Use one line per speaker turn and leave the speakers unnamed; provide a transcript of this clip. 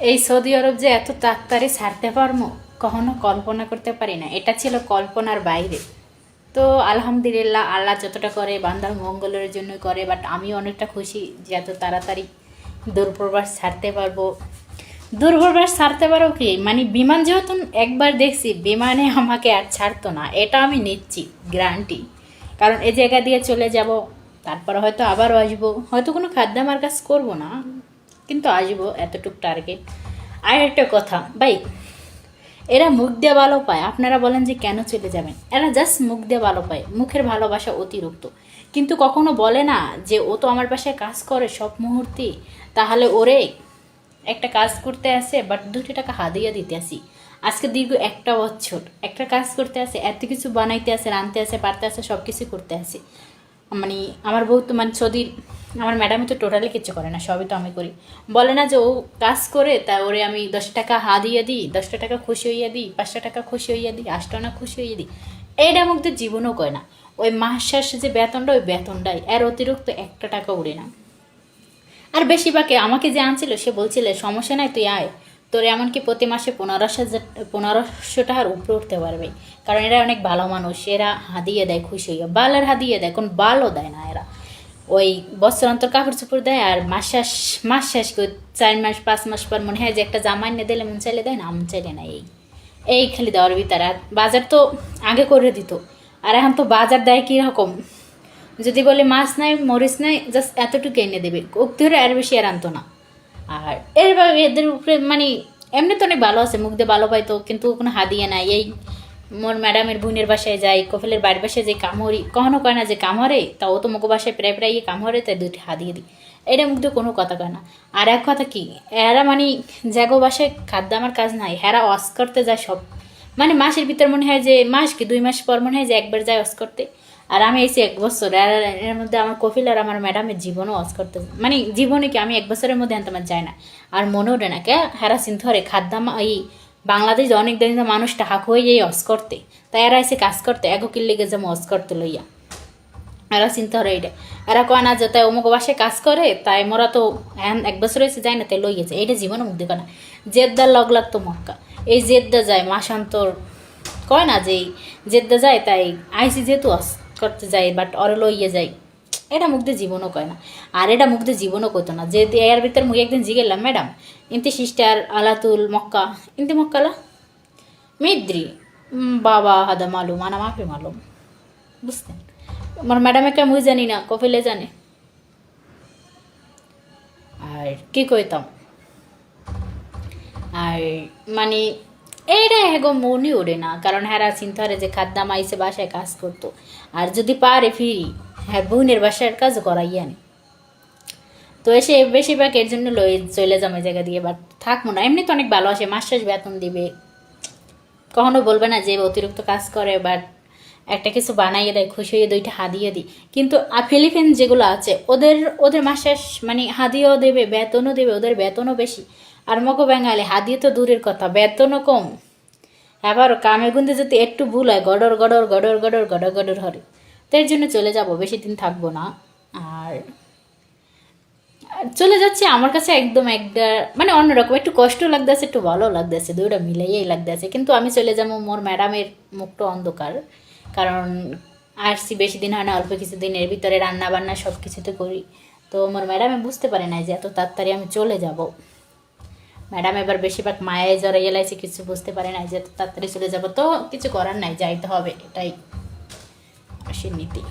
এই সৌদি আরব যে এত তাড়াতাড়ি ছাড়তে পারব কখনো কল্পনা করতে পারি না। এটা ছিল কল্পনার বাইরে। তো আলহামদুলিল্লাহ, আল্লাহ যতটা করে, বান্দার মঙ্গলের জন্য করে বাট আমি অনেকটা খুশি যে এত তাড়াতাড়ি দূরপ্রবাস ছাড়তে পারব। দূরপ্রবাস ছাড়তে পারো কি? মানে বিমান যেহেতু একবার দেখছি, বিমানে আমাকে আর ছাড়তো না। এটা আমি নিচ্ছি গ্যারান্টি কারণ এ জায়গা দিয়ে চলে যাব, তারপরে হয়তো আবারও আসব। হয়তো কোনো খাদ্য আমার কাজ করব না। কিন্তু আসব এতটুকু টার্গেট আর একটা কথা, ভাই, এরা মুখ দিয়ে ভালো পায়। আপনারা বলেন যে কেন চলে যাবেন? এরা জাস্ট মুখ দিয়ে ভালো পায়। মুখের ভালোবাসা অতিরিক্ত। কিন্তু কখনো বলে না যে, ও তো আমার পাশে কাজ করে সব মুহূর্তে। তাহলে ওরে একটা কাজ করতে আসে বাট দুটি টাকা হাদিয়া দিতে আসি। আজকে দীর্ঘ একটা বছর, একটা কাজ করতে আসে, এত কিছু বানাইতে আসে, রাঁধতে আসে পারতে আসে সব কিছু করতে আসে। মানে আমার বউ তো মানে সদির আমার ম্যাডামই তো টোটালি কিছু করে না, সবই তো আমি করি। বলে না যে ও কাজ করে, তা ওরে আমি দশ টাকা হা দিয়ে দিই দশটা টাকা খুশি হইয়া দিই পাঁচটা টাকা খুশি হইয়া দিই আটটা না খুশি হইয়া দিই। এইটা মধ্যে জীবনও কয় না। ওই মাস যে বেতনটা, ওই বেতনটাই। এর অতিরিক্ত একটা টাকা উড়ে না। আর বেশিরভাগে আমাকে যে আনছিল, সে বলছিল, সমস্যা নাই, তুই আয়। তোর এমনকি প্রতি মাসে পনেরোশো পনেরোশো টাকার উপরে উঠতে পারবে। কারণ এরা অনেক ভালো মানুষ, এরা হাদিয়ে দেয় খুশি হইয়া। বালের হাদিয়ে দেয়, কোন বালও দেয় না এরা। ওই বছর অন্তর কাপড় চোপড় দেয় আর মাস মাস শেষ করে চার মাস, পাঁচ মাস পর মনে হয় যে একটা জামা এনে দিলে মন চাইলে দেয়, না, মন চাইলে না, এই। এই খালি দেওয়ার ভিতরে। আর বাজার তো আগে করে দিত। আর এখন তো বাজার দেয় কীরকম? যদি বলে মাছ নাই, মরিচ নাই জাস্ট এতটুকু এনে দেবে। ওক ধরে আর বেশি আর আনতো না। আর এর এদের উপরে মানে এমনি তো অনেক ভালো আছে, মুখ দিয়ে ভালো পাইতো, কিন্তু কোনো হাদিয়ে নাই, এই মোর ম্যাডামের বোনের বাসায় যাই কফিলের বাড়ির বাসায় যে কামড়ি কখনো কয় না যে কামড়ে তা ও তো মুখ বাসায় প্রায় প্রায় কামড়ে তাই দুটি হাদিয়ে দিই। এটা মুখ দিয়ে কোনো কথা কয় না। আর এক কথা কি, এরা মানে জাগো বাসায় খাদ্য আমার কাজ নাই, হেরা ওয়াশ করতে যায় সব। মানে মাসের ভিতর মনে হয় যে মাস কি দুই মাস পর মনে হয় যে একবার যায় ওয়াশ করতে। আর আমি এসে এক বছর, আর এর মধ্যে আমার কফিল আর আমার ম্যাডামের জীবনও ওয়াশ করতে মানে জীবনে কি আমি এক বছরের মধ্যে আনতে আমার যায় না। আর মনেও না, কে? হেরা চিন্তা করে খাদ্যামা এই বাংলাদেশ অনেক দিন ধরে মানুষটা হাক হয়ে যাই অস করতে। তাই এরা এসে কাজ করতে, এগো লেগে যেমন অস করতে লইয়া। এরা চিন্তা করে এটা এরা কয় না যে তাই অমুক বাসায় কাজ করে, তাই মোরা তো এক বছর এসে যায় না, তাই লইয়েছে এইটা জীবনে মুখ দেখে না। জেদ্দার লগ লাগতো মক্কা। এই জেদ্দা যায়, মাসান্তর কয় না যে জেদ্দা যায়, তাই আইসি যেহেতু অস করতে যায় বাট অরে লইয়ে যায়। এটা মুখ দিয়ে জীবনও কয় না। আর এটা মুখ দিয়ে জীবনও কইতো না। যে এর ভিতর মুখ একদিন জিগেলাম, ম্যাডাম। ইন্তি সিস্টার, আলাতুল, মক্কা। ইন্তি মক্কালা? মিদ্রি। বাবা, হাদা মালুম, আনা মাফি মালুম। বুঝতেন আমার ম্যাডামে কে মুই জানি না, কফিলে জানে। আর কি কইতাম? আর মানে এইটা হেগো মনই ওড়ে না। কারণ হ্যারা চিন্তা যে খাদ্দাম আইসে বাসায় কাজ করতো। আর যদি পারে ফিরি হ্যাঁ বোনের বাসার কাজ করাই আনি তো এসে বেশিরভাগ এর জন্য লই চলে যাবে জায়গা দিয়ে বাট থাকব না। এমনি তো অনেক ভালো আসে, মাস শেষ বেতন দিবে। কখনো বলবে না যে অতিরিক্ত কাজ করে বাট একটা কিছু বানাইয়ে দেয়, খুশি হয়ে দুইটা হাদিয়ে দিই। কিন্তু ফিলিপিন যেগুলো আছে, ওদের ওদের মাস মানে হাদিয়েও দেবে, বেতনও দেবে, ওদের বেতনও বেশি। আর মগো বেঙ্গালি হাদিয়ে তো দূরের কথা, বেতনও কম। আবার কামে গুন্দে যদি একটু ভুল হয়, গডর গডর গডর গডর গডর গডর হরে। তো এর জন্য চলে যাব, বেশি দিন থাকব না। আর চলে যাচ্ছে আমার কাছে একদম একটা মানে অন্যরকম, একটু কষ্ট লাগতেছে, একটু ভালো লাগতেছে, দুইটা মিলাইয়াই লাগতেছে। কিন্তু আমি চলে যাব মোর ম্যাডামের মুখটা অন্ধকার, কারণ আসছি বেশি দিন হয় না, অল্প কিছু দিনের ভিতরে রান্না বান্না সব কিছুতে করি। তো মোর ম্যাডামে বুঝতে পারে না যে এত তাড়াতাড়ি আমি চলে যাব। ম্যাডাম এবার বেশিরভাগ মায়ে জ্বরে এলাইছে কিছু বুঝতে পারে না যে এত তাড়াতাড়ি চলে যাব। তো কিছু করার নাই, যাইতে হবে, এটাই। আসে নীতি